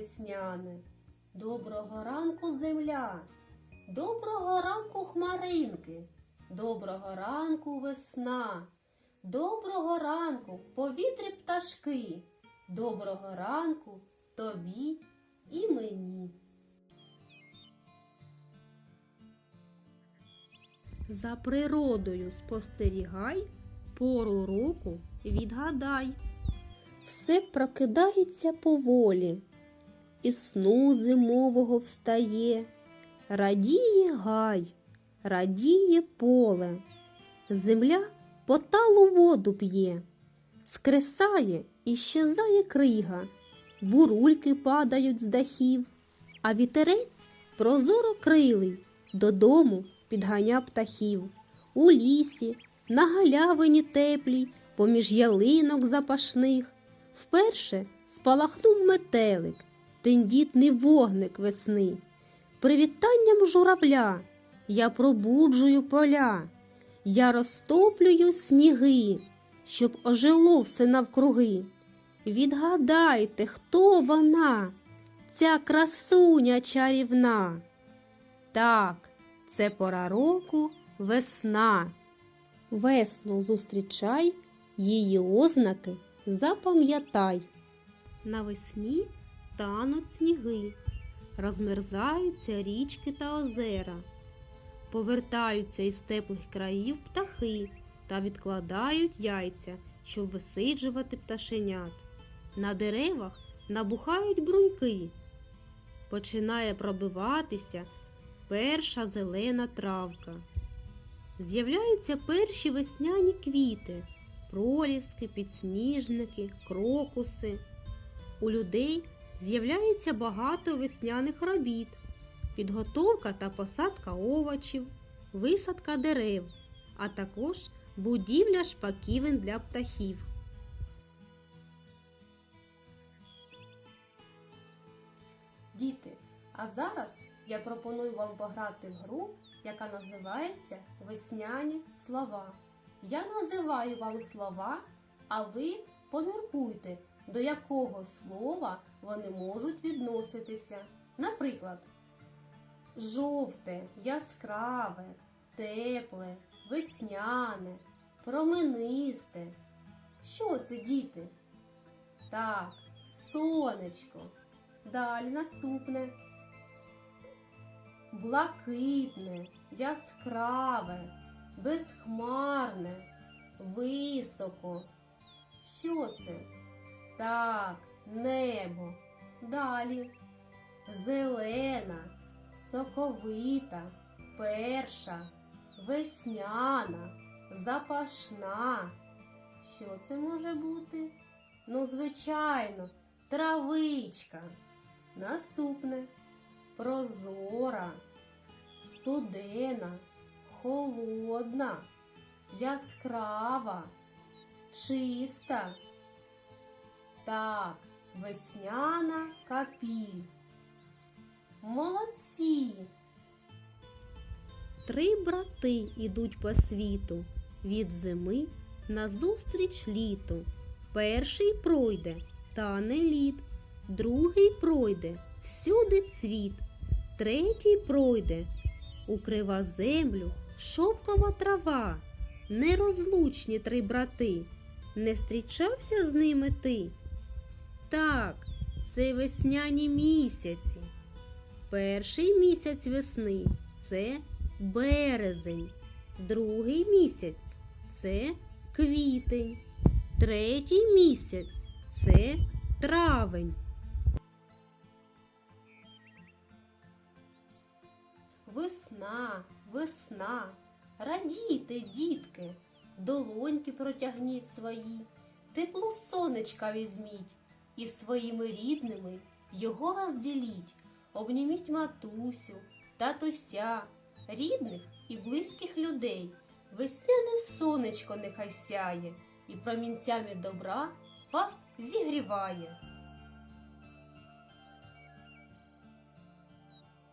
Весняне, доброго ранку земля, доброго ранку хмаринки, доброго ранку весна, доброго ранку повітрі пташки, доброго ранку тобі і мені. За природою спостерігай, пору року відгадай. Все прокидається поволі, і сну зимового встає, радіє гай, радіє поле, земля поталу воду п'є, скресає і щезає крига, бурульки падають з дахів, а вітерець прозоро крилий додому підганя птахів. У лісі, на галявині теплій, поміж ялинок запашних, вперше спалахнув метелик, тендітний вогник весни. Привітанням журавля я пробуджую поля, я розтоплюю сніги, щоб ожило все навкруги. Відгадайте, хто вона, ця красуня чарівна. Так, це пора року весна. Весну зустрічай, її ознаки запам'ятай. Навесні тануть сніги, розмерзаються річки та озера, повертаються із теплих країв птахи та відкладають яйця, щоб висиджувати пташенят. На деревах набухають бруньки. Починає пробиватися перша зелена травка. З'являються перші весняні квіти, проліски, підсніжники, крокуси. У людей з'являється багато весняних робіт, підготовка та посадка овочів, висадка дерев, а також будівля шпаківень для птахів. Діти, а зараз я пропоную вам пограти в гру, яка називається Весняні слова. Я називаю вам слова, а ви поміркуйте, до якого слова вони можуть відноситися. Наприклад, жовте, яскраве, тепле, весняне, променисте. Що це, діти? Так, сонечко. Далі наступне. Блакитне, яскраве, безхмарне, високо. Що це? Так, небо. Далі. Зелена, соковита, перша, весняна, запашна. Що це може бути? Ну, звичайно, травичка. Наступне прозора, студена, холодна, яскрава, чиста. Так, весняна капіль. Молодці. Три брати ідуть по світу від зими назустріч літу. Перший пройде, тане лід, другий пройде, всюди цвіт, третій пройде, укрива землю шовкова трава, нерозлучні три брати. Не зустрічався з ними ти? Так, це весняні місяці. Перший місяць весни це березень, другий місяць це квітень, третій місяць це травень. Весна, весна, радійте, дітки, долоньки протягніть свої, тепло сонечка візьміть і своїми рідними його розділіть, обніміть матусю, татуся, рідних і близьких людей. Весняне сонечко нехай сяє і промінцями добра вас зігріває.